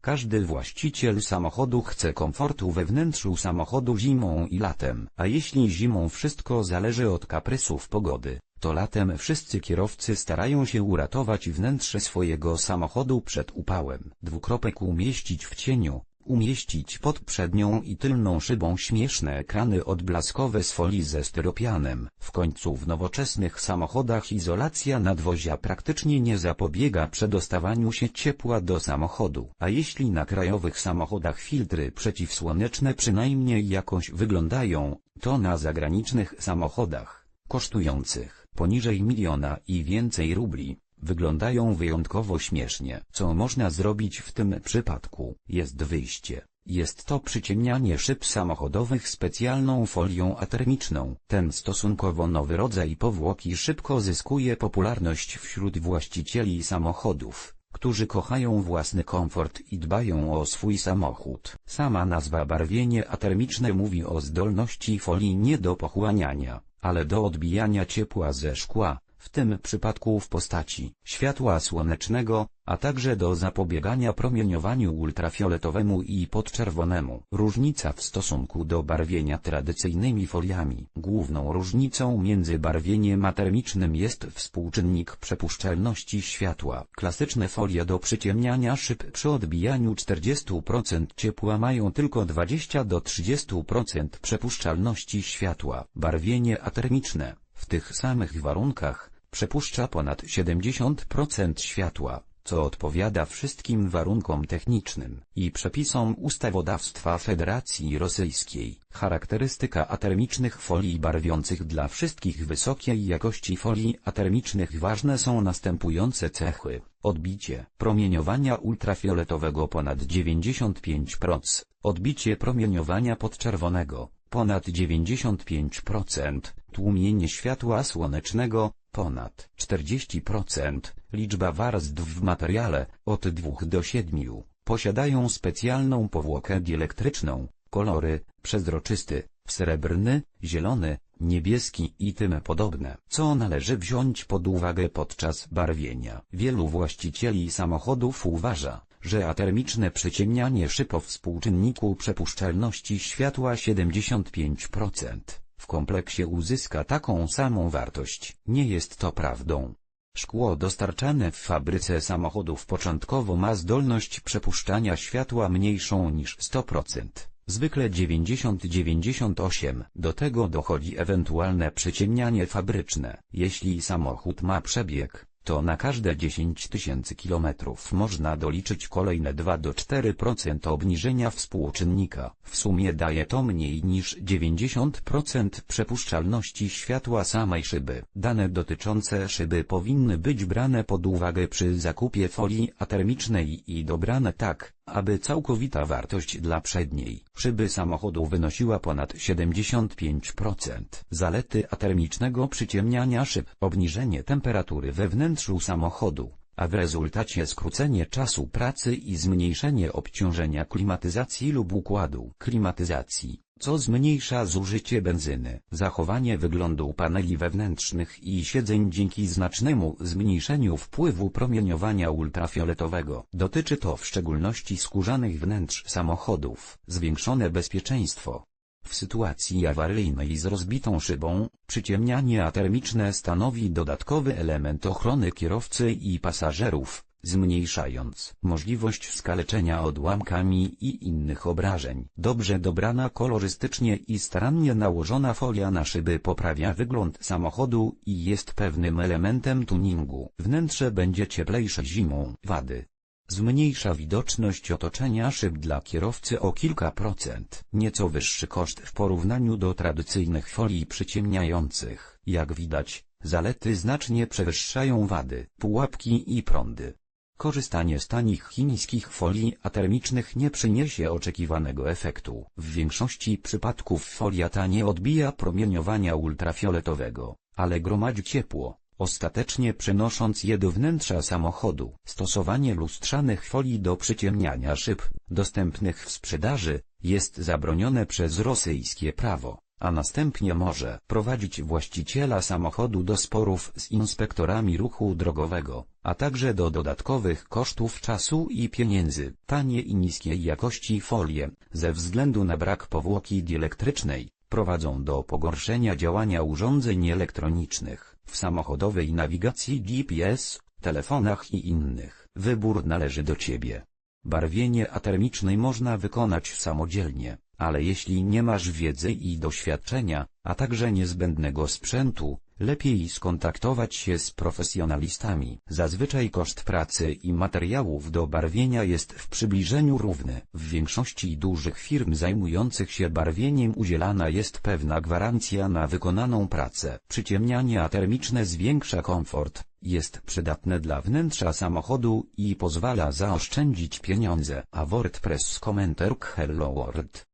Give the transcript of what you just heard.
Każdy właściciel samochodu chce komfortu we wnętrzu samochodu zimą i latem, a jeśli zimą wszystko zależy od kaprysów pogody, to latem wszyscy kierowcy starają się uratować wnętrze swojego samochodu przed upałem. Dwukropek umieścić w cieniu, umieścić pod przednią i tylną szybą śmieszne ekrany odblaskowe z folii ze styropianem. W końcu w nowoczesnych samochodach izolacja nadwozia praktycznie nie zapobiega przedostawaniu się ciepła do samochodu. A jeśli na krajowych samochodach filtry przeciwsłoneczne przynajmniej jakoś wyglądają, to na zagranicznych samochodach, kosztujących poniżej miliona i więcej rubli, wyglądają wyjątkowo śmiesznie. Co można zrobić w tym przypadku? Jest wyjście. Jest to przyciemnianie szyb samochodowych specjalną folią atermiczną. Ten stosunkowo nowy rodzaj powłoki szybko zyskuje popularność wśród właścicieli samochodów, którzy kochają własny komfort i dbają o swój samochód. Sama nazwa barwienie atermiczne mówi o zdolności folii nie do pochłaniania, ale do odbijania ciepła ze szkła, w tym przypadku w postaci światła słonecznego, a także do zapobiegania promieniowaniu ultrafioletowemu i podczerwonemu. Różnica w stosunku do barwienia tradycyjnymi foliami. Główną różnicą między barwieniem atermicznym jest współczynnik przepuszczalności światła. Klasyczne folie do przyciemniania szyb przy odbijaniu 40% ciepła mają tylko 20 do 30% przepuszczalności światła. Barwienie atermiczne w tych samych warunkach, przepuszcza ponad 70% światła, co odpowiada wszystkim warunkom technicznym i przepisom ustawodawstwa Federacji Rosyjskiej. Charakterystyka atermicznych folii barwiących dla wszystkich wysokiej jakości folii atermicznych ważne są następujące cechy. Odbicie promieniowania ultrafioletowego ponad 95%, odbicie promieniowania podczerwonego ponad 95%, tłumienie światła słonecznego, ponad 40%, liczba warstw w materiale, od 2 do 7, posiadają specjalną powłokę dielektryczną, kolory, przezroczysty, srebrny, zielony, niebieski i tym podobne. Co należy wziąć pod uwagę podczas barwienia? Wielu właścicieli samochodów uważa, że atermiczne przyciemnianie szyb współczynniku przepuszczalności światła 75% w kompleksie uzyska taką samą wartość. Nie jest to prawdą. Szkło dostarczane w fabryce samochodów początkowo ma zdolność przepuszczania światła mniejszą niż 100%, zwykle 90-98. Do tego dochodzi ewentualne przyciemnianie fabryczne. Jeśli samochód ma przebieg, to na każde 10 tysięcy kilometrów można doliczyć kolejne 2 do 4% obniżenia współczynnika. W sumie daje to mniej niż 90% przepuszczalności światła samej szyby. Dane dotyczące szyby powinny być brane pod uwagę przy zakupie folii atermicznej i dobrane tak, aby całkowita wartość dla przedniej szyby samochodu wynosiła ponad 75%. Zalety atermicznego przyciemniania szyb, obniżenie temperatury we wnętrzu samochodu, a w rezultacie skrócenie czasu pracy i zmniejszenie obciążenia klimatyzacji lub układu klimatyzacji co zmniejsza zużycie benzyny. Zachowanie wyglądu paneli wewnętrznych i siedzeń dzięki znacznemu zmniejszeniu wpływu promieniowania ultrafioletowego. Dotyczy to w szczególności skórzanych wnętrz samochodów. Zwiększone bezpieczeństwo. W sytuacji awaryjnej z rozbitą szybą, przyciemnianie atermiczne stanowi dodatkowy element ochrony kierowcy i pasażerów, zmniejszając możliwość skaleczenia odłamkami i innych obrażeń. Dobrze dobrana kolorystycznie i starannie nałożona folia na szyby poprawia wygląd samochodu i jest pewnym elementem tuningu. Wnętrze będzie cieplejsze zimą. Wady. Zmniejsza widoczność otoczenia szyb dla kierowcy o kilka procent. Nieco wyższy koszt w porównaniu do tradycyjnych folii przyciemniających. Jak widać, zalety znacznie przewyższają wady. Pułapki i prądy. Korzystanie z tanich chińskich folii atermicznych nie przyniesie oczekiwanego efektu. W większości przypadków folia ta nie odbija promieniowania ultrafioletowego, ale gromadzi ciepło, ostatecznie przenosząc je do wnętrza samochodu. Stosowanie lustrzanych folii do przyciemniania szyb, dostępnych w sprzedaży, jest zabronione przez rosyjskie prawo, a następnie może prowadzić właściciela samochodu do sporów z inspektorami ruchu drogowego, a także do dodatkowych kosztów czasu i pieniędzy. Tanie i niskiej jakości folie, ze względu na brak powłoki dielektrycznej, prowadzą do pogorszenia działania urządzeń elektronicznych, w samochodowej nawigacji GPS, telefonach i innych. Wybór należy do Ciebie. Barwienie atermicznej można wykonać samodzielnie, ale jeśli nie masz wiedzy i doświadczenia, a także niezbędnego sprzętu, lepiej skontaktować się z profesjonalistami. Zazwyczaj koszt pracy i materiałów do barwienia jest w przybliżeniu równy. W większości dużych firm zajmujących się barwieniem udzielana jest pewna gwarancja na wykonaną pracę. Przyciemnianie atermiczne zwiększa komfort, jest przydatne dla wnętrza samochodu i pozwala zaoszczędzić pieniądze. A WordPress Commenter Hello World